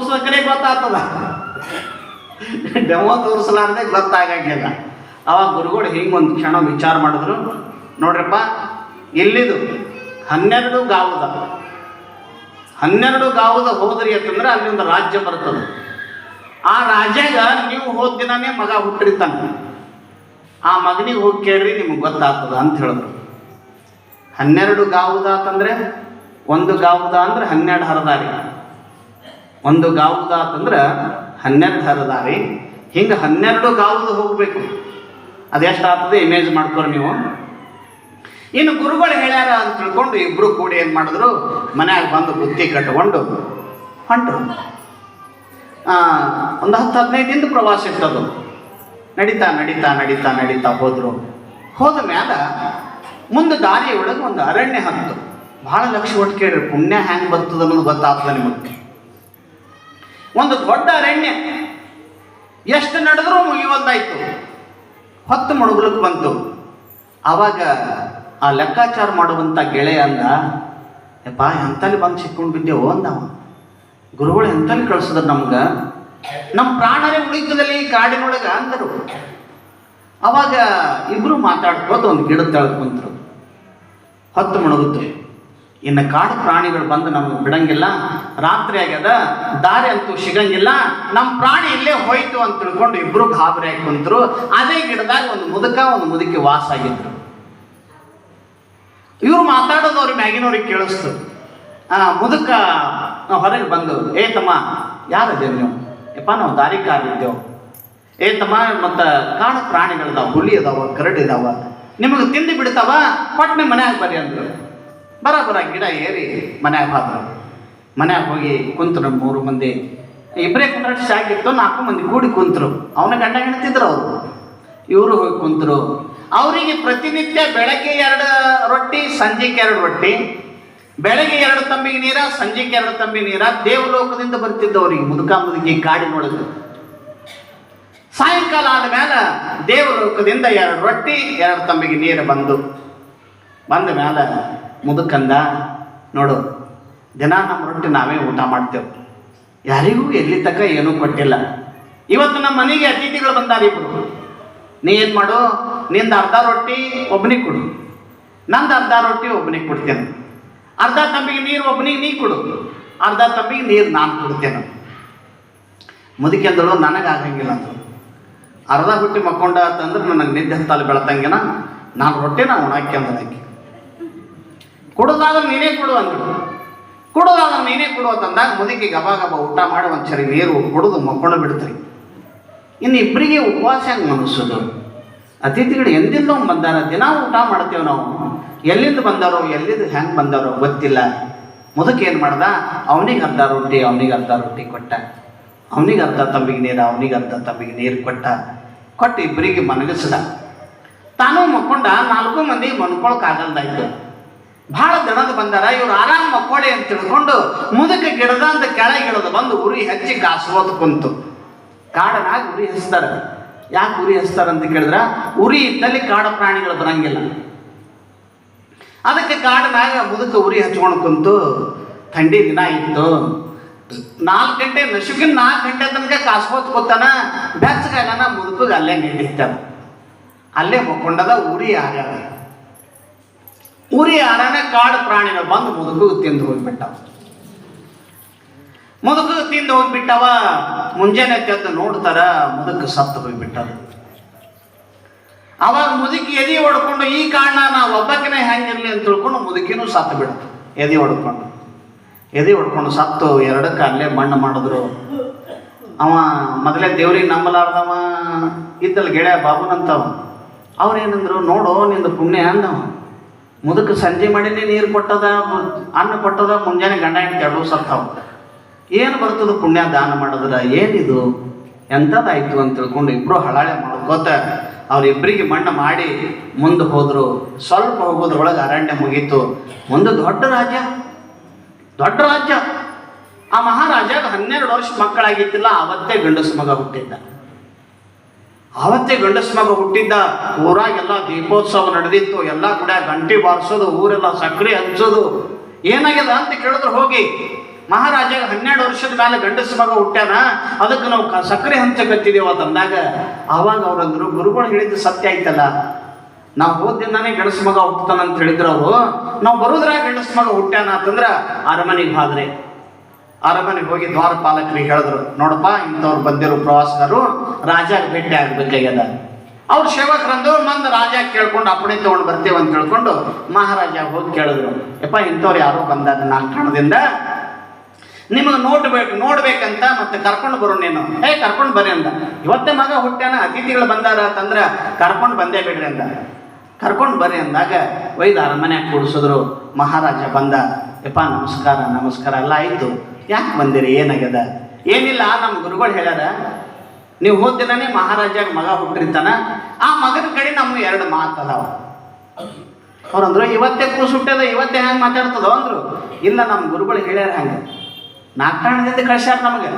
ತೋರ್ಸ್ಬೇಕರೆ ಗೊತ್ತಾಗ್ತದ ಡೆಮೋ ತೋರಿಸಲಾರ್ದೆ ಗೊತ್ತಾಗಂಗಿಲ್ಲ. ಅವಾಗ ಗುರುಗಳು ಹಿಂಗೆ ಒಂದು ಕ್ಷಣ ವಿಚಾರ ಮಾಡಿದ್ರು. ನೋಡ್ರಪ್ಪ, ಇಲ್ಲಿದು ಹನ್ನೆರಡು ಗಾವುದ. ಹನ್ನೆರಡು ಗಾವುದ ಹೋದ್ರಿ ಅಂತಂದ್ರೆ ಅಲ್ಲಿ ಒಂದು ರಾಜ್ಯ ಬರ್ತದೆ. ಆ ರಾಜ್ಯಾಗ ನೀವು ಹೋದ ದಿನನೇ ಮಗ ಹುಟ್ಟಿರ್ತಾನೆ. ಆ ಮಗನಿಗೆ ಹೋಗಿ ಕೇಳ್ರಿ, ನಿಮ್ಗೆ ಗೊತ್ತಾಗ್ತದ ಅಂತ ಹೇಳಿದ್ರು. ಹನ್ನೆರಡು ಗಾವುದ ಅಂತಂದ್ರೆ ಒಂದು ಗಾವುದ ಅಂದ್ರೆ ಹನ್ನೆರಡು ಹರದಾರಿ. ಒಂದು ಗಾವುದ ಅಂತಂದ್ರೆ ಹನ್ನೆರಡು ಹರದಾರಿ ಹಿಂಗೆ ಹನ್ನೆರಡು ಗಾವುದ ಹೋಗ್ಬೇಕು. ಅದೆಷ್ಟಾಗ್ತದೆ ಇಮೇಜ್ ಮಾಡ್ಕೊರಿ ನೀವು. ಇನ್ನು ಗುರುಗಳು ಹೇಳ್ಯಾರ ಅಂತ ತಿಳ್ಕೊಂಡು ಇಬ್ರು ಕೂಡಿ ಏನು ಮಾಡಿದ್ರು? ಮನ್ಯಾಗ ಬಂದು ಬುತ್ತಿ ಕಟ್ಕೊಂಡು ಹೊಂಟ್ರು. ಒಂದು ಹತ್ತು ಹದಿನೈದು ದಿನದ ಪ್ರವಾಸ ಇತ್ತದು. ನಡೀತಾ ನಡೀತಾ ನಡೀತಾ ನಡೀತಾ ಹೋದರು. ಹೋದ ಮ್ಯಾಲ ಮುಂದೆ ದಾರಿ ಒಳಗೆ ಒಂದು ಅರಣ್ಯ ಹತ್ತು. ಭಾಳ ಲಕ್ಷ ಒಟ್ಟು ಕೇಳ್ರಿ ಪುಣ್ಯ ಹ್ಯಾಂಗ್ ಬರ್ತದ ಅನ್ನೋದು ಗೊತ್ತಾಗ್ತದೆ ನಿಮಗೆ. ಒಂದು ದೊಡ್ಡ ಅರಣ್ಯ. ಎಷ್ಟು ನಡೆದ್ರೂ ಮುಗಿವಲ್ದಾಯ್ತು ಹೊತ್ತು ಮುಳುಗುಲಕ್ಕೆ ಬಂತು. ಆವಾಗ ಆ ಲೆಕ್ಕಾಚಾರ ಮಾಡುವಂಥ ಗೆಳೆಯ ಅಂದ, ಯಪ್ಪ, ಎಂತಲ್ಲಿ ಬಂದು ಸಿಕ್ಕೊಂಡು ಬಿದ್ದೆವು ಅಂದವ ಗುರುಗಳು, ಎಂತಲ್ಲಿ ಕಳಿಸಿದ್ರು ನಮ್ಗೆ? ನಮ್ಮ ಪ್ರಾಣರೇ ಉಳಿತದಲ್ಲಿ ಈ ಕಾಡಿನೊಳಗೆ ಅಂದರು. ಅವಾಗ ಇಬ್ರು ಮಾತಾಡ್ಕೋತ ಒಂದು ಗಿಡ ತೆಳಗ್ ಕುಂತರು. ಹೊತ್ತು ಮುಳುಗುತ್ತೆ ಇನ್ನು ಕಾಡು ಪ್ರಾಣಿಗಳು ಬಂದು ನಮ್ಗೆ ಬಿಡಂಗಿಲ್ಲ. ರಾತ್ರಿ ಆಗ್ಯದ, ದಾರಿ ಅಂತೂ ಸಿಗಂಗಿಲ್ಲ. ನಮ್ಮ ಪ್ರಾಣಿ ಇಲ್ಲೇ ಹೋಯ್ತು ಅಂತ ತಿಳ್ಕೊಂಡು ಇಬ್ರು ಗಾಬರಿ ಆಗಿ ಕುಂತರು. ಅದೇ ಗಿಡದಾಗ ಒಂದು ಮುದುಕ, ಒಂದು ಮುದುಕಿ ವಾಸ ಆಗಿದ್ರು. ಇವ್ರು ಮಾತಾಡೋದು ಅವ್ರ ಮ್ಯಾಗಿನವ್ರಿಗೆ ಕೇಳಿಸ್ತು. ಆ, ಮುದುಕ ಹೊರಗೆ ಬಂದು, ಏ ತಮ್ಮ ಯಾರದೇವು ನೀವು? ಯಪ್ಪ, ನಾವು ದಾರಿ ಕಾಲಿದ್ದೇವು ಏ ತಮ್ಮ, ಮತ್ತು ಕಾಡು ಪ್ರಾಣಿಗಳಿದಾವ, ಹುಲಿ ಅದಾವ ಕರಡಿ ಇದಾವ. ನಿಮಗೆ ತಿಂದು ಬಿಡ್ತಾವ? ಪಟ್ನೆ ಮನ್ಯಾಗ ಬರ್ರಿ ಅಂದ್ರು. ಬರ ಬರ ಗಿಡ ಏರಿ ಮನ್ಯಾಗ ಹೋದ್ರು ಮನ್ಯಾಗ ಹೋಗಿ ಕುಂತರು ಮೂರು ಮಂದಿ. ಇಬ್ಬರೇ ಕುಂದ್ರಷ್ಟು ಸಾಕಿತ್ತು ನಾಲ್ಕು ಮಂದಿ ಕೂಡಿ ಕುಂತರು. ಅವನ ಗಂಡ ಹೆಣ್ತಿದ್ರು ಅವರು. ಇವರು ಹೋಗಿ ಕುಂತರು. ಅವರಿಗೆ ಪ್ರತಿನಿತ್ಯ ಬೆಳಗ್ಗೆ ಎರಡು ರೊಟ್ಟಿ, ಸಂಜೆಗೆ ಎರಡು ರೊಟ್ಟಿ. ಬೆಳಗ್ಗೆ ಎರಡು ತಂಬಿಗೆ ನೀರ, ಸಂಜೆಗೆ ಎರಡು ತಂಬಿ ನೀರ. ದೇವಲೋಕದಿಂದ ಬರ್ತಿದ್ದವರಿಗೆ ಮುದುಕ ಮುದುಕಿ ಕಾಡಿನೊಳಗೆ. ಸಾಯಂಕಾಲ ಆದ್ಮೇಲೆ ದೇವಲೋಕದಿಂದ ಎರಡು ರೊಟ್ಟಿ, ಎರಡು ತಂಬಿಗೆ ನೀರು ಬಂದು. ಬಂದ ಮೇಲೆ ಮುದುಕಂದ, ನೋಡು ದಿನ ನಮ್ಮ ರೊಟ್ಟಿ ನಾವೇ ಊಟ ಮಾಡ್ತೇವೆ. ಯಾರಿಗೂ ಎಲ್ಲಿ ತಕ್ಕ ಏನೂ ಕೊಟ್ಟಿಲ್ಲ. ಇವತ್ತು ನಮ್ಮ ಮನೆಗೆ ಅತಿಥಿಗಳು ಬಂದಾರ ಇಬ್ಬರು ನೀ ಏನು ಮಾಡು? ನಿಂದ ಅರ್ಧ ರೊಟ್ಟಿ ಒಬ್ಬನಿಗೆ ಕೊಡು. ನಂದು ಅರ್ಧ ರೊಟ್ಟಿ ಒಬ್ಬನಿಗೆ ಕೊಡ್ತೇನೆ. ಅರ್ಧ ತಂಬಿಗೆ ನೀರು ಒಬ್ಬನಿಗೆ ನೀ ಕೊಡು. ಅರ್ಧ ತಂಬಿಗೆ ನೀರು ನಾನು ಕೊಡ್ತೇನೆ. ಮುದುಕೆಂದಳು ನನಗಾಗಂಗಿಲ್ಲ ಅಂತ ಅರ್ಧ ಹುಟ್ಟಿ ಮಕ್ಕೊಂಡ ಅಂತಂದ್ರೆ ನನಗೆ ನಿದ್ದೆ ಹತ್ತಲ್ಲಿ ಬೆಳತಂಗೆನ ನಾನು ರೊಟ್ಟಿನ ಉಣಾಕೆ ಅಂದಕ್ಕೆ ಕೊಡೋದಾದ್ರೆ ನೀನೇ ಕೊಡು ಅಂದ್ರು. ಕೊಡೋದಾದ್ರೆ ನೀನೇ ಕೊಡು ಅಂತಂದಾಗ ಮುದುಕಿ ಗಬ ಗಬ ಊಟ ಮಾಡಿ ಒಂದು ಸರಿ ನೀರು ಕುಡಿದು ಮಕ್ಕೊಂಡು ಬಿಡ್ತೀರಿ. ಇನ್ನು ಇಬ್ಬರಿಗೆ ಉಪವಾಸ ಹೆಂಗೆ ಮನಸ್ಸೋದು? ಅತಿಥಿಗಳು ಎಂದಿಲ್ಲೋ ಬಂದಾರ, ದಿನ ಊಟ ಮಾಡ್ತೇವೆ ನಾವು. ಎಲ್ಲಿಂದ ಬಂದಾರೋ, ಎಲ್ಲಿಂದ ಹೆಂಗೆ ಬಂದಾರೋ ಗೊತ್ತಿಲ್ಲ. ಮುದುಕ ಏನು ಮಾಡ್ದ? ಅವನಿಗೆ ಅರ್ಧ ರೊಟ್ಟಿ, ಅವನಿಗೆ ಅರ್ಧ ರೊಟ್ಟಿ ಕೊಟ್ಟ. ಅವನಿಗೆ ಅರ್ಧ ತಂಬಿಗೆ ನೀರು, ಅವನಿಗೆ ಅರ್ಧ ತಂಬಿಗೆ ನೀರು ಕೊಟ್ಟ. ಕೊಟ್ಟು ಇಬ್ಬರಿಗೆ ಮನಗಿಸ್ದ. ತಾನು ಮಕ್ಕೊಂಡ ನಾಲ್ಕು ಮಂದಿ ಮನ್ಕೊಳಕ್ಕಾಗಲ್ದಾಯ್ತು ಭಾಳ ದಣದ ಬಂದಾರ, ಇವ್ರು ಆರಾಮ ಮಕ್ಕೋಳೆ ಅಂತ ತಿಳ್ಕೊಂಡು ಮುದಕ ಕೆಳಗೆ ಇಳಿದು ಬಂದು ಉರಿ ಹಚ್ಚಿ ಕಾಸ್ಕೋತ ಕುಂತು. ಕಾಡನಾಗ ಉರಿ ಹಚ್ತಾರ. ಯಾಕೆ ಉರಿ ಹಚ್ತಾರ ಅಂತ ಕೇಳಿದ್ರ, ಉರಿ ಇದ್ದಲ್ಲಿ ಕಾಡ ಪ್ರಾಣಿಗಳು ಬರಂಗಿಲ್ಲ. ಅದಕ್ಕೆ ಕಾಡನಾಗ ಮುದುಕ ಉರಿ ಹಚ್ಕೊಂಡು ಕುಂತು, ಥಂಡಿ ದಿನ ಇತ್ತು. ನಾಲ್ಕು ಗಂಟೆ ನಸುಕಿನ ನಾಲ್ಕು ಗಂಟೆ ತನಕ ಕಾಸ್ಕೋತ ಕೂತಾನ ಬೆಚ್ಚಗಾಗನ ಮುದುಕಗೆ ಅಲ್ಲೇ ನಿಂತಿರ್ತಾನ ಅಲ್ಲೇ ಮಕ್ಕೊಂಡದ ಉರಿ ಆಗ್ಯಾದ. ಉರಿ ಅರಣ ಕಾಡು ಪ್ರಾಣಿಗಳು ಬಂದು ಮುದುಕು ತಿಂದು ಹೋಗ್ಬಿಟ್ಟವ. ಮುದುಕು ತಿಂದು ಹೋಗ್ಬಿಟ್ಟವ, ಮುಂಜಾನೆ ತೆದ್ದು ನೋಡ್ತಾರ ಮುದುಕ ಸತ್ತು ಹೋಗ್ಬಿಟ್ಟದ. ಅವಾಗ ಮುದುಕಿ ಎದಿ ಹೊಡ್ಕೊಂಡು, ಈ ಕಾರಣ ನಾವು ಒಬ್ಬಕ್ಕಿನ ಹೆಂಗಿರ್ಲಿ ಅಂತ ತಿಳ್ಕೊಂಡು ಮುದುಕಿನೂ ಸತ್ತು ಬಿಡ್ತು. ಎದಿ ಹೊಡ್ಕೊಂಡು. ಎದಿ ಹೊಡ್ಕೊಂಡು ಸತ್ತು, ಎರಡಕ್ಕೆ ಅಲ್ಲೇ ಮಣ್ಣು ಮಾಡಿದ್ರು. ಅವ ಮೊದಲೇ ದೇವ್ರಿಗೆ ನಂಬಲಾರ್ದವ ಇದ್ದಲ್ಲಿ ಗೆಳೆಯ ಬಾಬುನಂತವ. ಅವ್ರೇನಂದ್ರು ನೋಡು ನಿಂದು ಪುಣ್ಯ ಅಂದವ. ಮುದುಕ ಸಂಜೆ ಮಾಡಿನೇ ನೀರು ಕೊಟ್ಟದ ಅನ್ನ ಕೊಟ್ಟದ, ಮುಂಜಾನೆ ಗಂಡ ಹೆಂಡತಿ ಎರಡು ಸತ್ತಾವ. ಏನು ಬರ್ತದ ಪುಣ್ಯ ದಾನ ಮಾಡಿದ್ರ? ಏನಿದು? ಎಂಥದ್ದಾಯ್ತು ಅಂತ ತಿಳ್ಕೊಂಡು ಇಬ್ರು ಹಳಾಳೆ ಮಾಡ್ಕೋತ ಅವರಿಬ್ಬರಿಗೆ ಮಣ್ಣು ಮಾಡಿ ಮುಂದೆ ಹೋದರು. ಸ್ವಲ್ಪ ಹೋಗೋದ್ರೊಳಗೆ ಅರಣ್ಯ ಮುಗೀತು. ಮುಂದೆ ದೊಡ್ಡ ರಾಜ್ಯ. ದೊಡ್ಡ ರಾಜ್ಯ. ಆ ಮಹಾರಾಜ ಹನ್ನೆರಡು ವರ್ಷ ಮಕ್ಕಳಾಗಿತ್ತಿಲ್ಲ, ಅವತ್ತೇ ಗಂಡಸು ಮಗ ಹುಟ್ಟಿದ್ದ. ಅವತ್ತೇ ಗಂಡಸ ಮಗ ಹುಟ್ಟಿದ್ದ ಊರಾಗೆಲ್ಲ ದೀಪೋತ್ಸವ ನಡೆದಿತ್ತು, ಎಲ್ಲ ಕೂಡ ಗಂಟೆ ಬಾರಿಸೋದು, ಊರೆಲ್ಲ ಸಕ್ರಿ ಹಂಚೋದು. ಏನಾಗಿದೆ ಅಂತ ಕೇಳಿದ್ರು ಹೋಗಿ ಮಹಾರಾಜ ಹನ್ನೆರಡು ವರ್ಷದ ಮೇಲೆ ಗಂಡಸ ಮಗ ಹುಟ್ಟ್ಯಾನ, ಅದಕ್ಕೆ ನಾವು ಕ- ಸಕ್ಕರೆ ಹಂಚಕತ್ತಿದೇವ ತಂದಾಗ. ಅವಾಗ ಅವ್ರಂದ್ರು, ಗುರುಗಳು ಹೇಳಿದ್ದು ಸತ್ಯ ಆಯ್ತಲ್ಲ ನಾವು ಹೋದಿಂದಾನೇ ಗಂಡಸ ಮಗ ಹುಟ್ಟತಾನಂತ ಹೇಳಿದ್ರು ಅವರು. ನಾವು ಬರೋದ್ರಾಗ ಗಂಡಸ ಮಗ ಹುಟ್ಟ್ಯಾನ ಅಂತಂದ್ರ ಅರಮನೆಗೆ ಹಾದ್ರೆ. ಅರಮನೆಗೆ ಹೋಗಿ ದ್ವಾರಪಾಲಕರಿಗೆ ಹೇಳಿದ್ರು, ನೋಡಪ್ಪ, ಇಂಥವ್ರು ಬಂದಿರೋ ಪ್ರವಾಸಿಗರು ರಾಜ ಭೇಟಿ ಆಗ್ಬೇಕಾಗ್ಯದ. ಅವ್ರ ಸೇವಕರಂದು ಮಂದ್ ರಾಜ ಕೇಳ್ಕೊಂಡು, ಅಪ್ಪಣೆ ತಗೊಂಡು ಬರ್ತೀವಿ ಅಂತ ಹೇಳ್ಕೊಂಡು ಮಹಾರಾಜ ಹೋಗಿ ಕೇಳಿದ್ರು. ಯಪ್ಪ, ಇಂಥವ್ರು ಯಾರೋ ಬಂದಾರ ನಾಲ್ಕಣದಿಂದ ನಿಮಗೆ ನೋಡ್ಬೇಕು, ನೋಡ್ಬೇಕಂತ ಮತ್ತೆ ಕರ್ಕೊಂಡು ಬರೋ ನೀನು. ಏ, ಕರ್ಕೊಂಡು ಬರ್ರಿ ಅಂದ. ಇವತ್ತೇ ಮಗ ಹುಟ್ಟ್ಯಾನ, ಅತಿಥಿಗಳು ಬಂದಾರ ಅಂತಂದ್ರೆ ಕರ್ಕೊಂಡು ಬಂದೇ ಬಿಡ್ರಿ ಅಂದ. ಕರ್ಕೊಂಡು ಬರ್ರಿ ಅಂದಾಗ ಒಯ್ದು ಅರಮನೆ ಕೂಡಿಸಿದ್ರು ಮಹಾರಾಜ ಬಂದ. ಯಪ್ಪ, ನಮಸ್ಕಾರ ನಮಸ್ಕಾರ ಎಲ್ಲ ಆಯ್ತು. ಯಾಕೆ ಬಂದಿರಿ? ಏನಾಗ್ಯದ? ಏನಿಲ್ಲ ನಮ್ಮ ಗುರುಗಳು ಹೇಳ್ಯಾರ, ನೀವು ಹೋದ ದಿನನೇ ಮಹಾರಾಜಾಗ ಮಗ ಹುಟ್ಟಿರ್ತಾನ ಆ ಮಗನ ಕಡೆ ನಮ್ಮ ಎರಡು ಮಾತು ಅದಾವ ಅವ್ರಂದ್ರು ಇವತ್ತೇ ಕೂಸು ಹುಟ್ಟದ ಇವತ್ತೇ ಹೆಂಗೆ ಮಾತಾಡ್ತದೋ? ಅಂದ್ರು, ಇಲ್ಲ ನಮ್ಮ ಗುರುಗಳು ಹೇಳ್ಯಾರ ಹಂಗೆ. ನಾಲ್ಕಾಣದಿಂದ ಕಳ್ಸ್ಯಾರ ನಮಗೆ.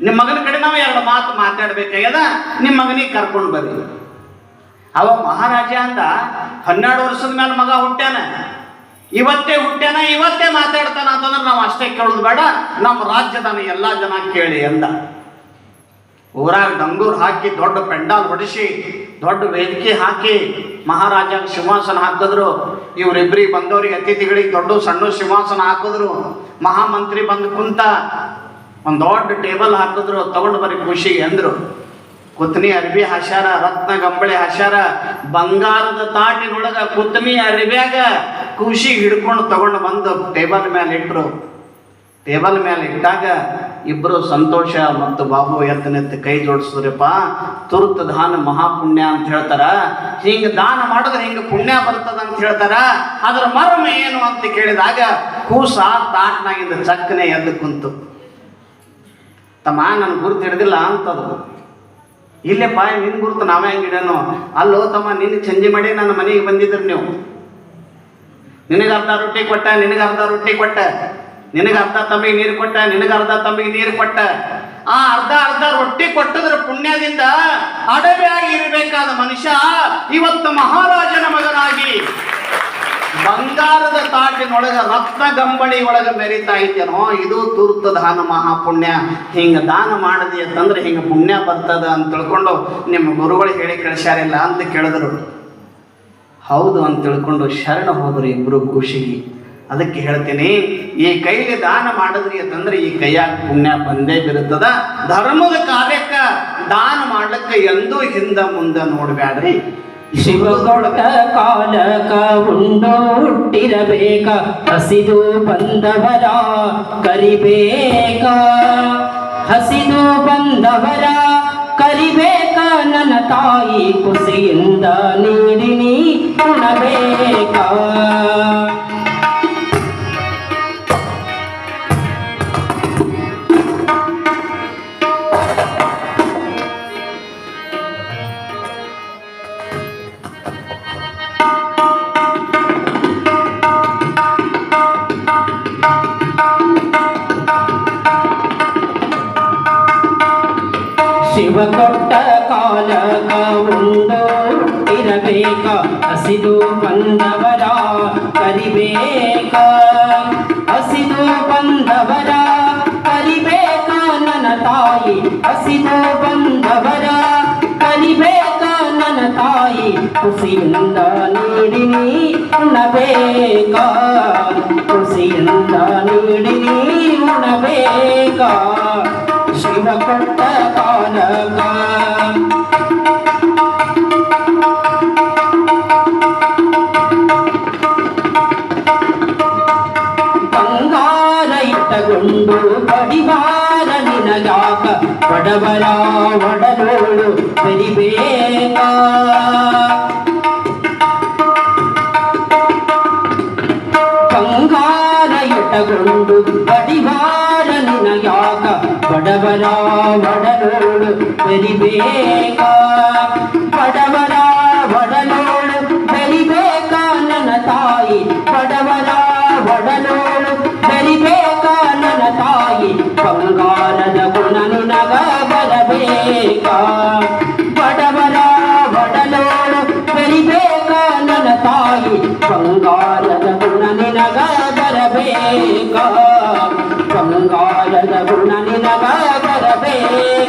ನಿಮ್ಮ ಮಗನ ಕಡೆ ನಾವು ಎರಡು ಮಾತು ಮಾತಾಡ್ಬೇಕಾಗ್ಯದ ನಿಮ್ಮ ಮಗನಿಗೆ ಕರ್ಕೊಂಡು ಬರ್ರಿ. ಅವ ಮಹಾರಾಜ ಅಂದ, ಹನ್ನೆರಡು ವರ್ಷದ ಮೇಲೆ ಮಗ ಹುಟ್ಟ್ಯಾನ ಇವತ್ತೇ ಹುಟ್ಟೆನ, ಇವತ್ತೇ ಮಾತಾಡ್ತಾನ ಅಂತಂದ್ರೆ ನಾವು ಅಷ್ಟೇ ಕೇಳೋದು ಬೇಡ. ನಮ್ಮ ರಾಜ್ಯದ ಎಲ್ಲ ಜನ ಕೇಳಿ ಅಂದ ಊರಾಗ ಡಂಗೂರ್ ಹಾಕಿ ದೊಡ್ಡ ಪೆಂಡಾಲ್ ಹೊಡಿಸಿ, ದೊಡ್ಡ ವೇದಿಕೆ ಹಾಕಿ ಮಹಾರಾಜ ಸಿಂಹಾಸನ ಹಾಕಿದ್ರು. ಇವರಿಬ್ಬರಿಗೆ ಬಂದವ್ರಿಗೆ ಅತಿಥಿಗಳಿಗೆ ದೊಡ್ಡ ಸಣ್ಣ ಸಿಂಹಾಸನ ಹಾಕಿದ್ರು. ಮಹಾಮಂತ್ರಿ ಬಂದು ಕುಂತ ಒಂದು ದೊಡ್ಡ ಟೇಬಲ್ ಹಾಕಿದ್ರು. ತಗೊಂಡು ಬರೀ ಖುಷಿ ಅಂದ್ರು ಕುತ್ನಿ ಅರ್ಬಿ ಹಾಸ್ಯಾರ ರತ್ನ ಗಂಬಳಿ ಹಾಸ್ಯಾರ ಬಂಗಾರದ ತಾಟಿನೊಳಗ ಕುತ್ನಿ ಅರಿಬ್ಯಾಗ ಖುಷಿ ಹಿಡ್ಕೊಂಡು ತಗೊಂಡು ಬಂದು ಟೇಬಲ್ ಮೇಲೆ ಇಟ್ರು. ಟೇಬಲ್ ಮೇಲೆ ಇಟ್ಟಾಗ ಇಬ್ಬರು ಸಂತೋಷ ಮತ್ತು ಬಾಬು ಎತ್ತನೆತ್ತ ಕೈ ಜೋಡಿಸಿದ್ರಪ್ಪ, ತುರ್ತ ದಾನ ಮಹಾಪುಣ್ಯ ಅಂತ ಹೇಳ್ತಾರ. ಹಿಂಗ ದಾನ ಮಾಡಿದ್ರೆ ಹಿಂಗ ಪುಣ್ಯ ಬರ್ತದ ಅಂತ ಹೇಳ್ತಾರ. ಅದರ ಮರ್ಮ ಏನು ಅಂತ ಕೇಳಿದಾಗ ಕೂಸ ತಾಟ್ನಾಗಿಂದ ಚಕ್ಕನೆ ಎದ್ದು ಕುಂತು. ತಮ್ಮ ನನ್ನ ಗುರುತು ಹಿಡ್ದಿಲ್ಲ ಅಂತದು ಪಾಯ ನಿನ್ ಗುರುತು, ನಾವೇ ಹಂಗಿಡನು ಅಲ್ಲೋ ತಮ್ಮ ನಿನ್ನ ಚಂಜಿ ಮಾಡಿ ನನ್ನ ಮನೆಗೆ ಬಂದಿದ್ರು ನೀವು. ನಿನಗೆ ಅರ್ಧ ರೊಟ್ಟಿ ಕೊಟ್ಟ, ನಿನಗೆ ಅರ್ಧ ರೊಟ್ಟಿ ಕೊಟ್ಟ. ನಿನಗೆ ಅರ್ಧ ತಮ್ಮಿಗೆ ನೀರು ಕೊಟ್ಟ, ನಿನಗೆ ಅರ್ಧ ತಮ್ಮಿಗೆ ನೀರು ಕೊಟ್ಟ. ಆ ಅರ್ಧ ಅರ್ಧ ರೊಟ್ಟಿ ಕೊಟ್ಟದ್ರ ಪುಣ್ಯದಿಂದ ಅಡವೆಯಾಗಿ ಇರಬೇಕಾದ ಮನುಷ್ಯ ಇವತ್ತು ಮಹಾರಾಜನ ಮಗನಾಗಿ. ಬಂಗಾರದ ತಾಟಿನೊಳಗ ರತ್ನ ಗಂಬಳಿ ಒಳಗ ಮೆರಿತಾ ಇದ್ದೇನೋ ಇದು ತುರ್ತ ದಾನ ಮಹಾಪುಣ್ಯ. ಹಿಂಗ ದಾನ ಮಾಡದಿ ಅಂತಂದ್ರೆ ಹಿಂಗ ಪುಣ್ಯ ಬರ್ತದ ಅಂತ ತಿಳ್ಕೊಂಡು ನಿಮ್ಮ ಗುರುಗಳು ಹೇಳಿ ಕಳಿಸ್ಯಾರಿಲ್ಲ ಅಂತ ಕೇಳಿದ್ರು. ಹೌದು ಅಂತ ತಿಳ್ಕೊಂಡು ಶರಣ ಹೋದ್ರು ಇಬ್ರು ಖುಷಿಗೆ ಅದಕ್ಕೆ ಹೇಳ್ತೀನಿ, ಈ ಕೈಲಿ ದಾನ ಮಾಡಿದ್ರಿ ಅಂತಂದ್ರೆ ಈ ಕೈಯಾಗ ಪುಣ್ಯ ಬಂದೇ ಬಿರುತ್ತದ. ಧರ್ಮದ ಕಾರ್ಯಕ್ಕ ದಾನ ಮಾಡ್ಲಿಕ್ಕೆ ಎಂದೂ ಹಿಂದ ಮುಂದೆ ನೋಡ್ಬ್ಯಾಡ್ರಿ. ಶಿವಗೊಡ್ಡ ಕಾಲಕ ಉಂಡೋ ಹುಟ್ಟಿರಬೇಕ ಹಸಿದು ಬಂದವರ ಕರಿಬೇಕ. ಹಸಿದು ಬಂದವರ ಕರಿಬೇಕ, ನನ್ನ ತಾಯಿ ಕುಸಿಯಿಂದ ನೀಡಿನಿ ಉಣಬೇಕ. ಹಸಿದು ಬಂದವರ ಕರಿಬೇಕ ನನ್ನ ತಾಯಿ? ಹಸಿದು ಬಂದವರ ಕರಿಬೇಕ ನನ್ನ ತಾಯಿ? ಖುಷಿಯಿಂದ ನೀಡಿನಿ ಉಣಬೇಕ? ಖುಷಿಯಿಂದ ನೀಡಿನಿ ಉಣಬೇಕ? ಶಿವ ಕೊಟ್ಟ ಕಾಲಕ ಬಡವರ ಒಡಲೋಳು ಬೆರಿಬೇಕ ಬಂಗಾರ ಇಟ್ಟಗೊಂಡು ಬಡಿವಾರ ನಿನಗಾಕ ಬಡವರ ಒಡಲೋಳು ಬೆರಿಬೇಕ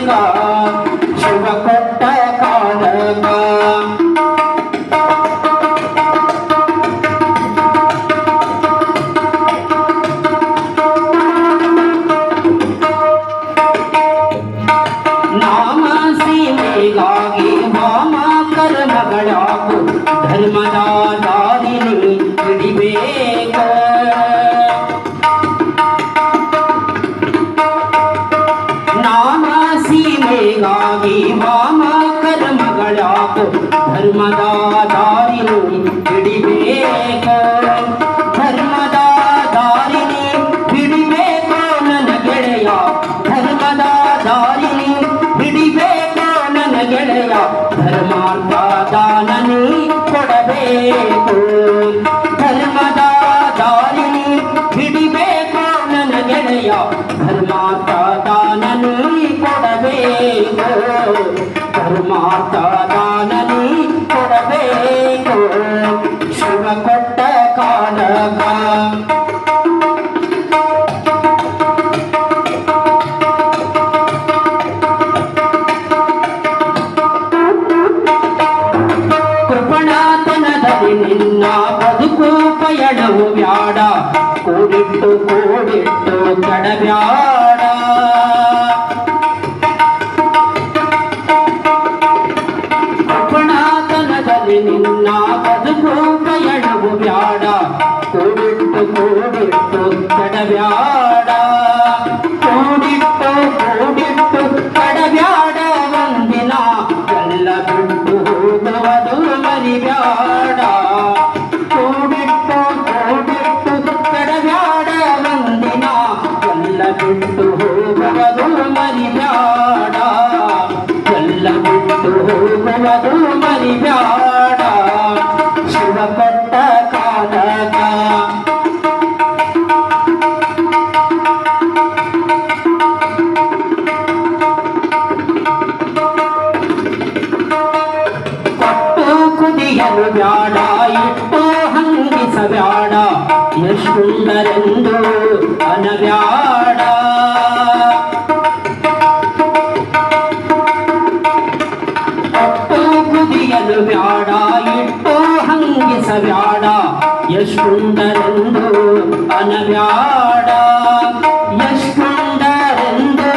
가 ಪಯಣವು ಬ್ಯಾಡ ಕೂಡಿಟ್ಟು ಕೂಡಿಟ್ಟು ಕಡಬ್ಯಾಡ ಕೃಪಣಾತನದಲ್ಲಿ ಅನಬ್ಯಾಡ ಎಷ್ಟುಂಡರೆಂದು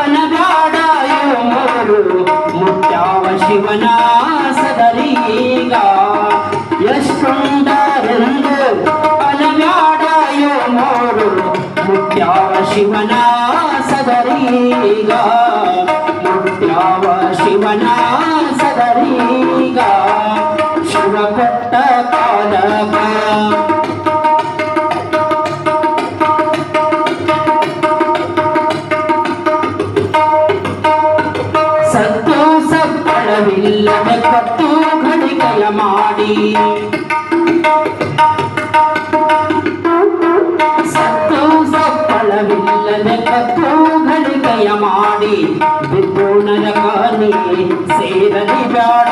ಅನಬ್ಯಾಡ ಇವು ಮೂರು ಮುಟ್ಟಾವ ಶಿವನ ಸದರೀಗ ಎಷ್ಟುಂಡರೆಂದು ಅನಬ್ಯಾಡ ಇವು ಮೂರು ಮುಟ್ಟಾವ ಶಿವನ ಸದರೀಗ ಮುಟ್ಟಾವ ಶಿವನ ಮಾಡಿ. ಸತ್ತು ಸಪ್ಪಳವಿಲ್ಲದೆ ಕತ್ತು ಘಳಿಕೆಯ ಮಾಡಿ. ಬಿದ್ದು ನರಕಾನಿ ಸೇರಲಿ ಬ್ಯಾಡ.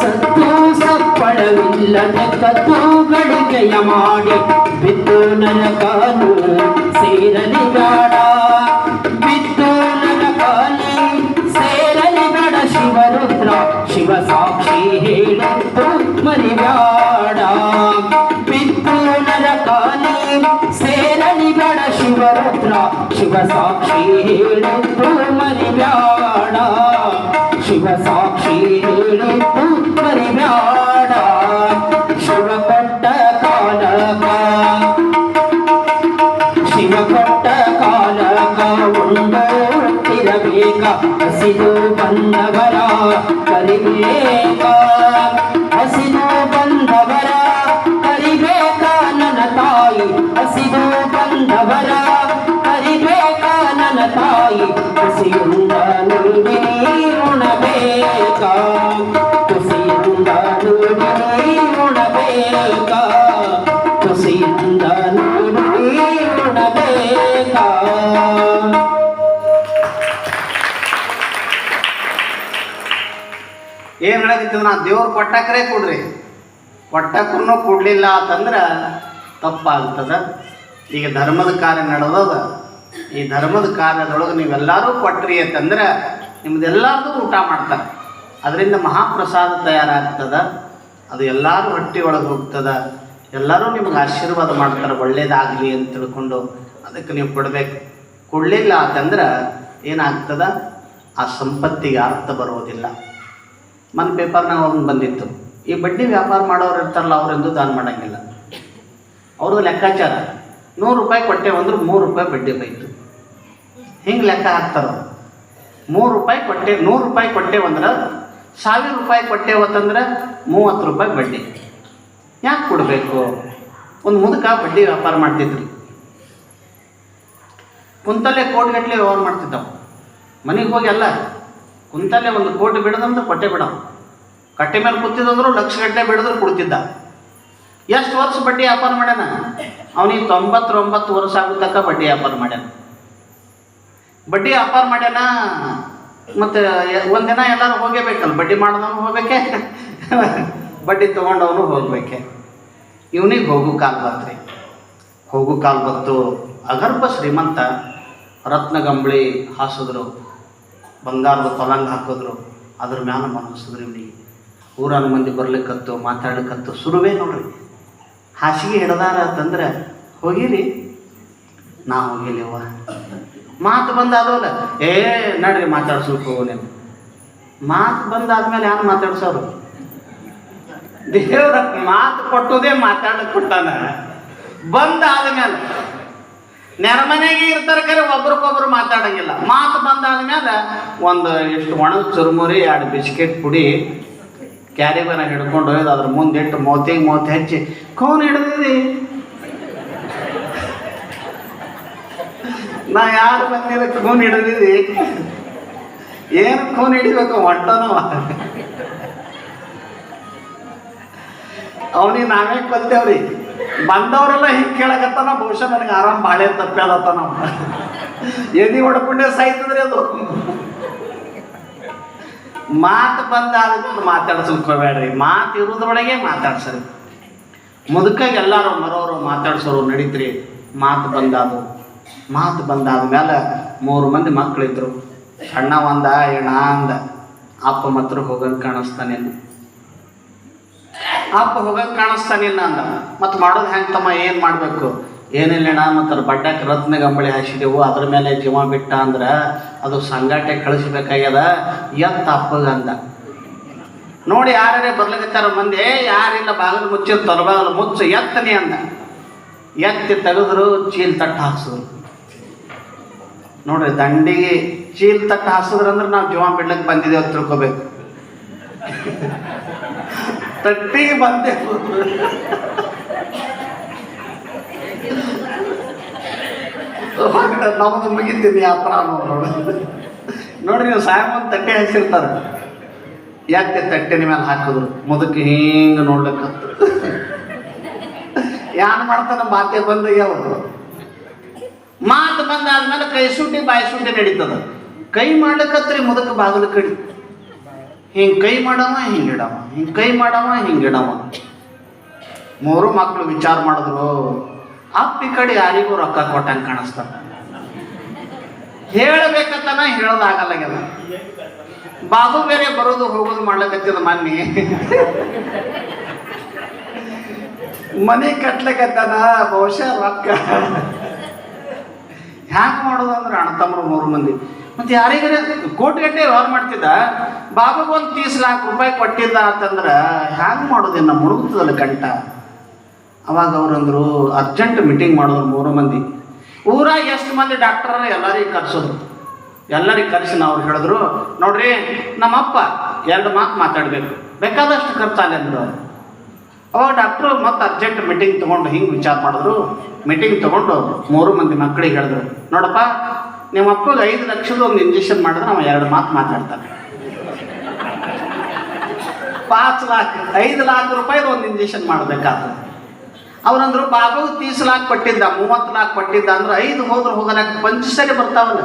ಸತ್ತು ಸಪ್ಪಳವಿಲ್ಲದೆ ಕತ್ತು ಗಳಿಕೆಯ ಮಾಡಿ. ಬಿದ್ದು ನರಕಾನು ಸೇರಲಿ ಬೇಡ ಸಾಕ್ಷಿ ಹೇಳಿದ್ದು ಮರಿಬೇಡ ಬಿದ್ದು ನರಕಾನಿ ಸೇರಲಿ ಬೇಡ ಶಿವರುದ್ರ ಶಿವ ಸಾಕ್ಷಿ ಹೇಳಿದ್ದು ಮರಿಬೇಡ ಶಿವ ಸಾಕ್ಷಿ ಹೇಳಿದ್ದು ಮರಿಬೇಡ ಶಿವ ಕೊಟ್ಟ ಕಾಲಕ ಶಿವ ಕೊಟ್ಟ ಕಾಲಕ ಉಂಡೋಟ್ಟಿರಬೇಕ ಹಸಿದು ಬಂದವರ ಕರಿಬೇಕ ಹಸಿದು ಬಂದವರ ಕರಿಬೇಕ ನನ್ನ ತಾಯಿ ಹಸಿದು ಬಂದವರ ಕರಿಬೇಕ ನನ್ನ ತಾಯಿ ಹಸಿಯಿಂದ ನುಡಿ ಉಣಬೇಕ ಕುಸಿಯಿಂದ ನುಡಿ ಉಣಬೇಕ ಏನು ಹೇಳೋದಿತ್ತು ನಾ? ದೇವ್ರು ಕೊಟ್ಟಕ್ರೆ ಕೊಡ್ರಿ. ಕೊಟ್ಟಕ್ಕೂ ಕೊಡಲಿಲ್ಲ ಅಂತಂದ್ರೆ ತಪ್ಪಾಗ್ತದ. ಈಗ ಧರ್ಮದ ಕಾರ್ಯ ನಡೆದದ. ಈ ಧರ್ಮದ ಕಾರ್ಯದೊಳಗೆ ನೀವೆಲ್ಲರೂ ಕೊಟ್ರಿ ಅಂತಂದ್ರೆ ನಿಮ್ದೆಲ್ಲರದು ಊಟ ಮಾಡ್ತಾರೆ. ಅದರಿಂದ ಮಹಾಪ್ರಸಾದ ತಯಾರಾಗ್ತದ. ಅದು ಎಲ್ಲರೂ ಹೊಟ್ಟೆ ಒಳಗೆ ಹೋಗ್ತದ. ಎಲ್ಲರೂ ನಿಮ್ಗೆ ಆಶೀರ್ವಾದ ಮಾಡ್ತಾರೆ. ಒಳ್ಳೇದಾಗಲಿ ಅಂತ ತಿಳ್ಕೊಂಡು ಅದಕ್ಕೆ ನೀವು ಕೊಡಬೇಕು. ಕೊಡಲಿಲ್ಲ ಅಂತಂದ್ರೆ ಏನಾಗ್ತದ? ಆ ಸಂಪತ್ತಿಗೆ ಅರ್ಥ ಬರೋದಿಲ್ಲ. ಮನ್ ಪೇಪರ್ನಾಗ ಒಂದು ಬಂದಿತ್ತು. ಈ ಬಡ್ಡಿ ವ್ಯಾಪಾರ ಮಾಡೋರು ಇರ್ತಾರಲ್ಲ, ಅವರೆಂದು ದಾನ ಮಾಡೋಂಗಿಲ್ಲ. ಅವ್ರದ್ದು ಲೆಕ್ಕಾಚಾರ. ನೂರು ರೂಪಾಯಿ ಕೊಟ್ಟೆವು ಅಂದ್ರೆ ಮೂರು ರೂಪಾಯಿ ಬಡ್ಡಿ ಬೈತು. ಹಿಂಗೆ ಲೆಕ್ಕ ಹಾಕ್ತಾರ ಅವ್ರು. ಮೂರು ರೂಪಾಯಿ ಕೊಟ್ಟೆ, ನೂರು ರೂಪಾಯಿ ಕೊಟ್ಟೆವಂದ್ರೆ ಸಾವಿರ ರೂಪಾಯಿ ಕೊಟ್ಟೆವತ್ತಂದ್ರೆ ಮೂವತ್ತು ರೂಪಾಯಿ ಬಡ್ಡಿ. ಯಾಕೆ ಕೊಡಬೇಕು? ಒಂದು ಮುದುಕ ಬಡ್ಡಿ ವ್ಯಾಪಾರ ಮಾಡ್ತಿದ್ರು. ಕುಂತಲ್ಲೇ ಕೋಟಿಗಟ್ಟಲೆ ವ್ಯವಹಾರ ಮಾಡ್ತಿದ್ದವು. ಮನೆಗೆ ಹೋಗಿ ಅಲ್ಲ ಕುಂತಲ್ಲೇ ಒಂದು ಕೋಟಿ ಬಿಡದಂದ್ರೆ ಕೊಟ್ಟೆ ಬಿಡ. ಕಟ್ಟೆ ಮೇಲೆ ಕೂತಿದಂದ್ರು ಲಕ್ಷ ಗಟ್ಟಲೆ ಬಿಡಿದ್ರು ಕೊಡ್ತಿದ್ದ ಎಷ್ಟು ವರ್ಷ ಬಡ್ಡಿ ವ್ಯಾಪಾರ ಮಾಡ್ಯಾನ? ಅವನಿಗೆ ತೊಂಬತ್ತೊಂಬತ್ತು ವರ್ಷ ಆಗೋ ಬಡ್ಡಿ ವ್ಯಾಪಾರ ಮಾಡ್ಯಾನ. ಬಡ್ಡಿ ವ್ಯಾಪಾರ ಮಾಡ್ಯಾನ, ಮತ್ತು ಒಂದಿನ ಎಲ್ಲರೂ ಹೋಗೇಬೇಕಲ್ಲ, ಬಡ್ಡಿ ಮಾಡಿದವನು ಹೋಗ್ಬೇಕೆ? ಬಡ್ಡಿ ತೊಗೊಂಡವನು ಹೋಗ್ಬೇಕೆ? ಇವನಿಗೆ ಹೋಗು ಕಾಲ ಬಂತ್ರಿ ಹೋಗು ಕಾಲ ಬಂತು ಅಗರ್ಭ ಶ್ರೀಮಂತ ರತ್ನಗಂಬಳಿ ಹಾಸಿದ್ರು. ಬಂಗಾರದ ಪಲಂಗ ಹಾಕಿದ್ರು. ಅದ್ರ ಮ್ಯಾಲ ಮನಗಿಸಿದ್ರು ಇವನಿಗೆ ಊರಾನ ಮಂದಿ ಬರ್ಲಿಕ್ಕತ್ತು, ಮಾತಾಡ್ಲಿಕ್ಕತ್ತು ಸುರುವೇ ನೋಡ್ರಿ. ಹಾಸಿಗೆ ಹಿಡ್ದಾರ ಅಂತಂದ್ರೆ, ಹೋಗಿರಿ. ನಾ ಹೋಗಿಲ್ಲವ ಮಾತು ಬಂದಾದವಲ್ಲ ಏ, ನಡ್ರಿ, ಮಾತಾಡ್ಸೋಕೆ ನೀವು ಮಾತು ಬಂದಾದ್ಮೇಲೆ ಯಾರು ಮಾತಾಡ್ಸೋರು? ದೇವ್ರ ಮಾತು ಕೊಟ್ಟುದೇ ಮಾತಾಡಕ್ಕೆ ಕೊಟ್ಟಾನ. ಬಂದಾದ್ಮೇಲೆ ನೆರಮನೆಗೆ ಇರ್ತಾರೆ ಕರೆ, ಒಬ್ರಿಗೊಬ್ರು ಮಾತಾಡಂಗಿಲ್ಲ. ಮಾತು ಬಂದಾದ ಮೇಲೆ ಒಂದು ಎಷ್ಟು ಒಣ ಚುರುಮುರಿ, ಎರಡು ಬಿಸ್ಕೆಟ್ ಪುಡಿ ಕ್ಯಾರಿಬನ ಹಿಡ್ಕೊಂಡು ಹೋಯ್ದು ಅದ್ರ ಮುಂದೆ ಇಟ್ಟು ಮೋತಿಗೆ ಮೋತಿ ಹಚ್ಚಿ, ಕೋನ್ ಹಿಡಿದಿರಿ ನಾ ಯಾರು ಬಂದಿರ ಖೂನ್ ಹಿಡಿದಿರಿ ಏನು ಖೂನ್ ಹಿಡಿಬೇಕು ಒಟ್ಟನು ಅವನಿಗೆ ನಾವೇ ಕೊಲ್ತೇವ್ರಿ. ಬಂದವರೆಲ್ಲ ಹಿಂಗೆ ಕೇಳಕತ್ತಾನ, ಬಹುಶಃ ನನಗೆ ಆರಾಮ್ ಬಾಳೆ ತಪ್ಪ್ಯಾದತ್ತ ನಾವು ಎದಿ ಹೊಡ್ಕೊಂಡೆ ಸಾಯ್ತದ್ರಿ ಅದು. ಮಾತು ಬಂದಾದ್ಮೇಲೆ ಮಾತಾಡ್ಸಲ್ಕೋಬೇಡ್ರಿ ಮಾತು ಇರೋದ್ರೊಳಗೆ ಮಾತಾಡ್ಸರಿ ಮುದುಕಾಗಿ ಎಲ್ಲರೂ ಮರೋರು ಮಾತಾಡ್ಸೋರು ನಡೀತ್ರಿ. ಮಾತು ಬಂದಾದು ಮಾತು ಬಂದಾದ ಮೇಲೆ ಮೂರು ಮಂದಿ ಮಕ್ಕಳಿದ್ರು ಸಣ್ಣ ಒಂದ ಎಣ ಅಂದ. ಅಪ್ಪ ಮಾತ್ರ ಹೋಗಂಗೆ ಕಾಣಿಸ್ತಾನಿಲ್ಲ ಅಪ್ಪ ಹೋಗಂಗೆ ಕಾಣಿಸ್ತಾನಿಲ್ಲ ಅಂದ. ಮತ್ತು ಮಾಡೋದು ಹೆಂಗೆ ತಮ್ಮ, ಏನು ಮಾಡಬೇಕು? ಏನಿಲ್ಲ ಅಣ್ಣ, ಮತ್ತು ಬಡ್ಡಕ್ಕೆ ರತ್ನ ಗಂಬಳಿ ಹಾಸಿದೆವು. ಅದ್ರ ಮೇಲೆ ಜೀವ ಬಿಟ್ಟ ಅಂದ್ರೆ ಅದು ಸಂಗಾಟೆ ಕಳಿಸ್ಬೇಕಾಗ್ಯದ. ಎತ್ತ ಅಪ್ಪಗ ಅಂದ. ನೋಡಿ ಯಾರೇ ಬರ್ಲಿಕತ್ತಾರ ಮಂದಿ ಯಾರಿಲ್ಲ, ಬಾಗಿಲು ಮುಚ್ಚಿ ತೊರಬಾಗಲು ಮುಚ್ಚು ಎತ್ತನಿ ಅಂದ. ಎತ್ತಿ ತೆಗೆದ್ರು, ಚೀಲ್ ತಟ್ಟು ಹಾಕ್ಸಿದ್ರು. ನೋಡ್ರಿ, ದಂಡಿಗೆ ಚೀಲ್ ತಟ್ಟು ಹಾಕ್ಸಿದ್ರು ಅಂದ್ರೆ ನಾವು ಜೀವ ಬಿಡ್ಲಕ್ಕೆ ಬಂದಿದ್ದೇವೆ ತಿಳ್ಕೊಬೇಕು. ತಟ್ಟಿಗೆ ಬಂದೆ. ನಮ್ದು ಮುಗಿತೀನಿ ಯಾತ್ರ ನೋಡಿ. ನೋಡ್ರಿ ನೀವು ಸಾಯಮಂತ ತಟ್ಟೆ ಹಚ್ಚಿರ್ತಾರೆ. ಯಾಕೆ ತಟ್ಟೆನ ಮೇಲೆ ಹಾಕಿದ್ರು ಮುದಕ್ಕೆ ಹಿಂಗೆ ನೋಡ್ಲಿಕ್ಕತ್ತು ಯಾನ್ ಮಾಡ್ತಾನ ಮಾತೆ ಬಂದ ಯಾವ್ದು? ಮಾತು ಬಂದಾದ್ಮೇಲೆ ಕೈ ಸುಟ್ಟಿ ಬಾಯಿ ಸುಟ್ಟಿ ನಡೀತದ. ಕೈ ಮಾಡ್ಲಿಕ್ಕತ್ರಿ ಮುದಕ ಬಾಗಿಲು ಕಡಿ. ಹಿಂಗೆ ಕೈ ಮಾಡವ, ಹಿಂಗೆ ಇಡವ. ಹಿಂಗೆ ಕೈ ಮಾಡವ, ಹಿಂಗೆ ಇಡವ. ಮೂರು ಮಕ್ಕಳು ವಿಚಾರ ಮಾಡಿದ್ರು, ಅಪ್ಪ ಈ ಕಡೆ ಯಾರಿಗೂ ರೊಕ್ಕ ಕೊಟ್ಟಂಗೆ ಕಾಣಿಸ್ತಾನ. ಹೇಳಬೇಕಂತನ ಹೇಳೋದಾಗಲ್ಲಾಗ್ಯದ ಬಾಬು ಬೇರೆ ಬರೋದು ಹೋಗೋದು ಮಾಡ್ಲಕತ್ತಿದ ಮನ್ನಿ. ಮನೆ ಕಟ್ಲಕತ್ತಾನ, ಬಹುಶಃ ರೊಕ್ಕ. ಹ್ಯಾಂಗ ಮಾಡೋದು ಅಂದ್ರೆ ಅಣ್ಣ ತಮ್ಮರು ಮೂರು ಮಂದಿ. ಮತ್ತೆ ಯಾರಿಗಾರ ಕೋಟಿಗಟ್ಟೆ ವ್ಯವಹಾರ ಮಾಡ್ತಿದ್ದ ಬಾಬು ಒಂದು ತೀಸ್ ಲಾಖ ರೂಪಾಯಿ ಕೊಟ್ಟಿದ್ದ ಅಂತಂದ್ರೆ ಹ್ಯಾಂಗ್ ಮಾಡೋದಿನ್ನ ಮುಳುಗುತ್ತದಲ್ಲ ಕಂಟ ಅವಾಗ ಅವ್ರಂದ್ರು ಅರ್ಜೆಂಟ್ ಮೀಟಿಂಗ್ ಮಾಡಿದ್ರು ಮೂರು ಮಂದಿ. ಊರ ಎಷ್ಟು ಮಂದಿ ಡಾಕ್ಟರ್ ಎಲ್ಲರಿಗೆ ಕರೆಸೋದು ಎಲ್ಲರಿಗೆ ಕರೆಸಿ ನಾವು ಹೇಳಿದ್ರು, ನೋಡ್ರಿ, ನಮ್ಮಪ್ಪ ಎರಡು ಮಾತು ಮಾತಾಡಬೇಕು. ಬೇಕಾದಷ್ಟು ಖರ್ಚಾಲೆ ಅಂದ್ರು. ಅವಾಗ ಡಾಕ್ಟ್ರು ಮತ್ತೆ ಅರ್ಜೆಂಟ್ ಮೀಟಿಂಗ್ ತೊಗೊಂಡು ಹಿಂಗೆ ವಿಚಾರ ಮಾಡಿದ್ರು. ಮೀಟಿಂಗ್ ತೊಗೊಂಡು ಮೂರು ಮಂದಿ ಮಕ್ಕಳಿಗೆ ಹೇಳಿದ್ರು, ನೋಡಪ್ಪ ನಿಮ್ಮ ಅಪ್ಪಗೆ ಐದು ಲಕ್ಷದ ಒಂದು ಇಂಜೆಕ್ಷನ್ ಮಾಡಿದ್ರೆ ಅವ ಎರಡು ಮಾತು ಮಾತಾಡ್ತಾನೆ. ಪಾಂಚ್ ಲಾಕ್, ಐದು ಲಾಖ ರೂಪಾಯಿದು ಒಂದು ಇಂಜೆಕ್ಷನ್ ಮಾಡಬೇಕಾಗ್ತದೆ ಅವರಂದ್ರು ಬಾಬು ತೀಸ್ ಲಾಕ್ ಕೊಟ್ಟಿದ್ದ, ಮೂವತ್ತು ಲಾಕ್ ಕೊಟ್ಟಿದ್ದ ಅಂದ್ರೆ ಐದು ಹೋದ್ರೆ ಹೋಗಲಾಕ ಪಂಚ ಸರಿ ಬರ್ತಾವಲ್ಲ.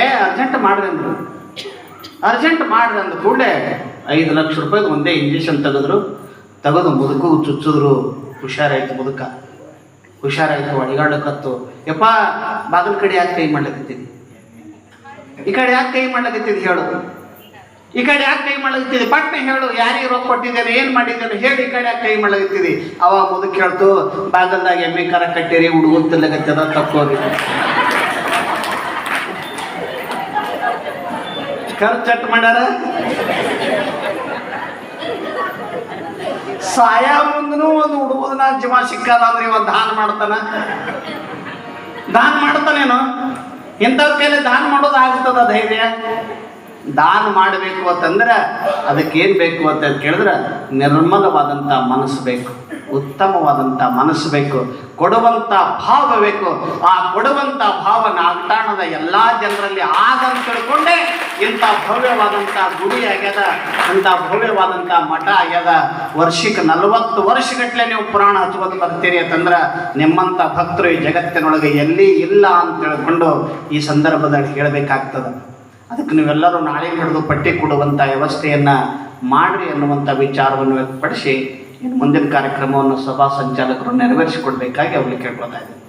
ಏ ಅರ್ಜೆಂಟ್ ಮಾಡ್ರಿ ಅಂದ್ರು. ಅರ್ಜೆಂಟ್ ಮಾಡ್ರಿ ಅಂದ ಕೂಡಲೇ ಐದು ಲಕ್ಷ ರೂಪಾಯಿದು ಒಂದೇ ಇಂಜೆಕ್ಷನ್ ತೆಗೆದ್ರು. ತೆಗೆದು ಮುದುಕು ಚುಚ್ಚಿದ್ರು. ಹುಷಾರಾಯ್ತು ಮುದುಕ. ಹುಷಾರಾಯ್ತು ಅಡಿಗಾಡಕತ್ತು ಯಪ್ಪ ಬಾಗಿಲ ಕಡೆ ಯಾಕೆ ಕೈ ಮಾಡ್ಲಕತ್ತೀನಿ ಈ ಕಡೆ ಯಾಕೆ ಕೈ ಮಾಡ್ಲಕತ್ತಿದ್ ಹೇಳು. ಈ ಕಡೆ ಯಾಕೆ ಕೈ ಮಾಡ್ಲಕತ್ತಿದಿ ಪಟ್ನೆ ಹೇಳು, ಯಾರಿಗೆ ರೊಕ್ಕ ಕೊಟ್ಟಿದ್ದೇನೆ, ಏನು ಮಾಡಿದ್ದೇನೆ ಹೇಳಿ ಈ ಕಡೆ ಯಾಕೆ ಕೈ ಮಾಡ್ಲಕತ್ತಿದಿ ಅವ ಮುದುಕ್ ಹೇಳ್ತು, ಬಾಗಲ್ದಾಗ ಎಮ್ಮೆ ಕರ ಕಟ್ಟಿರಿ ಹುಡುಗನ್ ತಪ್ಪೋಗಿ ಕರ್ ಚಟ್ ಮಾಡ್ಯಾರ? ಸಾಯ ಮುಂದನು ಒಂದು ಹುಡುಗನ ಜೀವ ಸಿಕ್ಕದಂದ್ರೆ ಒಂದು ದಾನ ಮಾಡ್ತಾನ. ದಾನ ಮಾಡ್ತಾನೇನು? ಇಂಥವ್ರ ಕೈಲಿ ದಾನ ಮಾಡೋದು ಆಗ್ತದ ಧೈರ್ಯ? ದಾನ ಮಾಡಬೇಕು ಅಂತಂದ್ರೆ ಅದಕ್ಕೇನು ಬೇಕು ಅಂತ ಕೇಳಿದ್ರೆ ನಿರ್ಮಲವಾದಂಥ ಮನಸ್ಸು ಬೇಕು ಉತ್ತಮವಾದಂಥ ಮನಸ್ಸು ಬೇಕು. ಕೊಡುವಂಥ ಭಾವ ಬೇಕು. ಆ ಕೊಡುವಂಥ ಭಾವ ನಾಗಠಾಣದ ಎಲ್ಲ ಜನರಲ್ಲಿ ಆಗಂತ ತಿಳ್ಕೊಂಡೆ ಇಂಥ ಭವ್ಯವಾದಂಥ ಗುಡಿ ಆಗ್ಯದ ಅಂಥ ಭವ್ಯವಾದಂಥ ಮಠ ಆಗ್ಯದ. ವರ್ಷಕ್ಕೆ ನಲವತ್ತು ವರ್ಷಗಟ್ಟಲೆ ನೀವು ಪುರಾಣ ಹಚ್ಕೊಂಡು ಬರ್ತೀರಿ ಅಂತಂದ್ರೆ ನಿಮ್ಮಂಥ ಭಕ್ತರು ಈ ಜಗತ್ತಿನೊಳಗೆ ಎಲ್ಲಿ ಇಲ್ಲ ಅಂತ ತಿಳ್ಕೊಂಡು ಈ ಸಂದರ್ಭದಲ್ಲಿ ಹೇಳಬೇಕಾಗ್ತದೆ. ಅದಕ್ಕೆ ನೀವೆಲ್ಲರೂ ನಾಳೆ ಹಿಡಿದು ಪಟ್ಟಿ ಕೊಡುವಂಥ ವ್ಯವಸ್ಥೆಯನ್ನು ಮಾಡ್ರಿ ಅನ್ನುವಂಥ ವಿಚಾರವನ್ನು ವ್ಯಕ್ತಪಡಿಸಿ ಮುಂದಿನ ಕಾರ್ಯಕ್ರಮವನ್ನು ಸಭಾ ಸಂಚಾಲಕರು ನೆರವೇರಿಸಿಕೊಡ್ಬೇಕಾಗಿ ಅವ್ರಿಗೆ ಕೇಳ್ಕೊಳ್ತಾ ಇದ್ದೀನಿ.